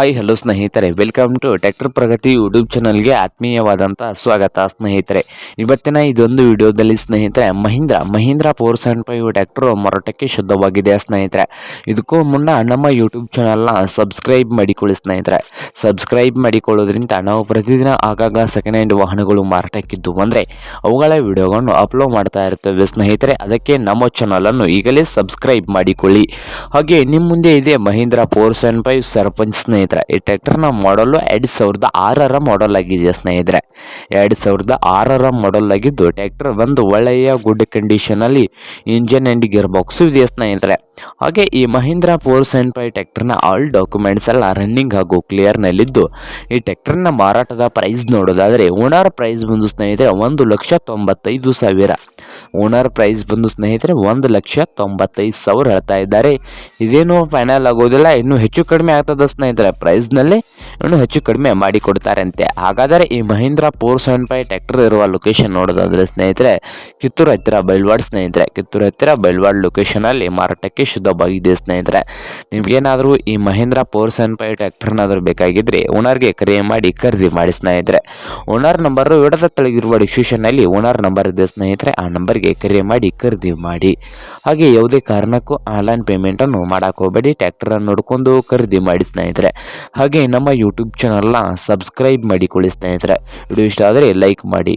Hi hello ಸ್ನೇಹಿತರೆ. Welcome to tractor Pragati YouTube ಚಾನಲ್ಗೆ ಆತ್ಮೀಯವಾದಂಥ ಸ್ವಾಗತ ಸ್ನೇಹಿತರೆ. ಇವತ್ತಿನ ಇದೊಂದು ವಿಡಿಯೋದಲ್ಲಿ ಸ್ನೇಹಿತರೆ, Mahindra Mahindra four seven five tractor ಮಾರಾಟಕ್ಕೆ ಶುದ್ಧವಾಗಿದೆ ಸ್ನೇಹಿತರೆ. ಇದಕ್ಕೂ ಮುನ್ನ ನಮ್ಮ ಯೂಟ್ಯೂಬ್ ಚಾನಲ್ನ ಸಬ್ಸ್ಕ್ರೈಬ್ ಮಾಡಿಕೊಳ್ಳಿ ಸ್ನೇಹಿತರೆ. ಸಬ್ಸ್ಕ್ರೈಬ್ ಮಾಡಿಕೊಳ್ಳೋದ್ರಿಂದ ನಾವು ಪ್ರತಿದಿನ ಆಗಾಗ ಸೆಕೆಂಡ್ ಹ್ಯಾಂಡ್ ವಾಹನಗಳು ಮಾರಾಟಕ್ಕಿದ್ದು ಅಂದರೆ ಅವುಗಳ ವಿಡಿಯೋಗಳನ್ನು ಅಪ್ಲೋಡ್ ಮಾಡ್ತಾ ಇರ್ತೇವೆ ಸ್ನೇಹಿತರೆ. ಅದಕ್ಕೆ ನಮ್ಮ ಚಾನಲನ್ನು ಈಗಲೇ ಸಬ್ಸ್ಕ್ರೈಬ್ ಮಾಡಿಕೊಳ್ಳಿ. ಹಾಗೆ ನಿಮ್ಮ ಮುಂದೆ ಇದೆ Mahindra four seven five sarpanch ಸ್ನೇಹಿತರೆ. ಈ ಟ್ರ್ಯಾಕ್ಟರ್ನ ಮಾಡಲು ಎರಡು ಸಾವಿರದ ಆರರ ಮಾಡಲ್ ಆಗಿದೆ ಸ್ನೇಹಿತರೆ. ಎರಡು ಸಾವಿರದ ಆರರ ಮಾಡಲ್ ಆಗಿದ್ದು, ಟ್ರ್ಯಾಕ್ಟರ್ ಒಂದು ಒಳ್ಳೆಯ ಗುಡ್ ಕಂಡೀಷನಲ್ಲಿ ಇಂಜಿನ್ ಆ್ಯಂಡ್ ಗೇರ್ ಬಾಕ್ಸು ಇದೆ ಸ್ನೇಹಿತರೆ. ಹಾಗೆ ಈ ಮಹೀಂದ್ರ ಫೋರ್ ಸೆವೆನ್ ಫೈವ್ ಟ್ರ್ಯಾಕ್ಟರ್ನ ಆಲ್ ಡಾಕ್ಯುಮೆಂಟ್ಸ್ ಎಲ್ಲ ರನ್ನಿಂಗ್ ಹಾಗೂ ಕ್ಲಿಯರ್ನಲ್ಲಿದ್ದು ಈ ಟ್ಯಾಕ್ಟರ್ನ ಮಾರಾಟದ ಪ್ರೈಸ್ ನೋಡೋದಾದರೆ, ಓನರ್ ಪ್ರೈಸ್ ಬಂದು ಸ್ನೇಹಿತರೆ, ಒಂದು ಲಕ್ಷ ತೊಂಬತ್ತೈದು ಸಾವಿರ. ಓನರ್ ಪ್ರೈಸ್ ಬಂದು ಸ್ನೇಹಿತರೆ ಒಂದು ಲಕ್ಷ ತೊಂಬತ್ತೈದು ಸಾವಿರ ಹೇಳ್ತಾ ಇದ್ದಾರೆ. ಇದೇನು ಫೈನಲ್ ಆಗೋದಿಲ್ಲ, ಇನ್ನೂ ಹೆಚ್ಚು ಕಡಿಮೆ ಆಗ್ತದೆ ಸ್ನೇಹಿತರೆ ಪ್ರೈಸ್ನಲ್ಲಿ ಇನ್ನೂ ಹೆಚ್ಚು ಕಡಿಮೆ ಮಾಡಿ ಕೊಡ್ತಾರಂತೆ. ಹಾಗಾದರೆ ಈ Mahindra four seven five tractor ಇರುವ ಲೊಕೇಶನ್ ನೋಡೋದಾದರೆ ಸ್ನೇಹಿತರೆ, ಕಿತ್ತೂರು ಹತ್ತಿರ ಬೈಲ್ವಾಡ್ ಸ್ನೇಹಿತರೆ, ಕಿತ್ತೂರು ಹತ್ತಿರ ಬೈಲ್ವಾಡ್ ಲೊಕೇಶನಲ್ಲಿ ಮಾರಾಟಕ್ಕೆ ಶುದ್ಧವಾಗಿದೆ ಸ್ನೇಹಿತರೆ. ನಿಮಗೇನಾದರೂ ಈ ಮಹೀಂದ್ರ ಫೋರ್ ಸೆವೆನ್ ಫೈವ್ ಬೇಕಾಗಿದ್ರೆ ಬೇಕಾಗಿದ್ದರೆ ಓನರ್ಗೆ ಕರೆ ಮಾಡಿ, ಖರೀದಿ ಮಾಡಿ ಸ್ನೇಹಿತರೆ. ಓನರ್ ನಂಬರು ವಿಡದ ತಳಗಿರುವ ಡಿಸ್ಕ್ರಿಪ್ಷನ್ನಲ್ಲಿ ಓನರ್ ನಂಬರ್ ಇದೆ ಸ್ನೇಹಿತರೆ, ಆ ನಂಬರ್ಗೆ ಕರೆ ಮಾಡಿ ಖರೀದಿ ಮಾಡಿ. ಹಾಗೆ ಯಾವುದೇ ಕಾರಣಕ್ಕೂ ಆನ್ಲೈನ್ ಪೇಮೆಂಟನ್ನು ಮಾಡೋಕೆ ಹೋಗಬೇಡಿ. ಟ್ಯಾಕ್ಟರನ್ನು ನೋಡ್ಕೊಂಡು ಖರೀದಿ ಮಾಡಿ ಸ್ನೇಹಿತರೆ. ಹಾಗೆ ನಮ್ಮ ಯೂಟ್ಯೂಬ್ ಚಾನಲ್ನ ಸಬ್ಸ್ಕ್ರೈಬ್ ಮಾಡಿಕೊಳ್ಳಿ ಸ್ನೇಹಿತರೆ. ವಿಡಿಯೋ ಇಷ್ಟ ಆದರೆ ಲೈಕ್ ಮಾಡಿ.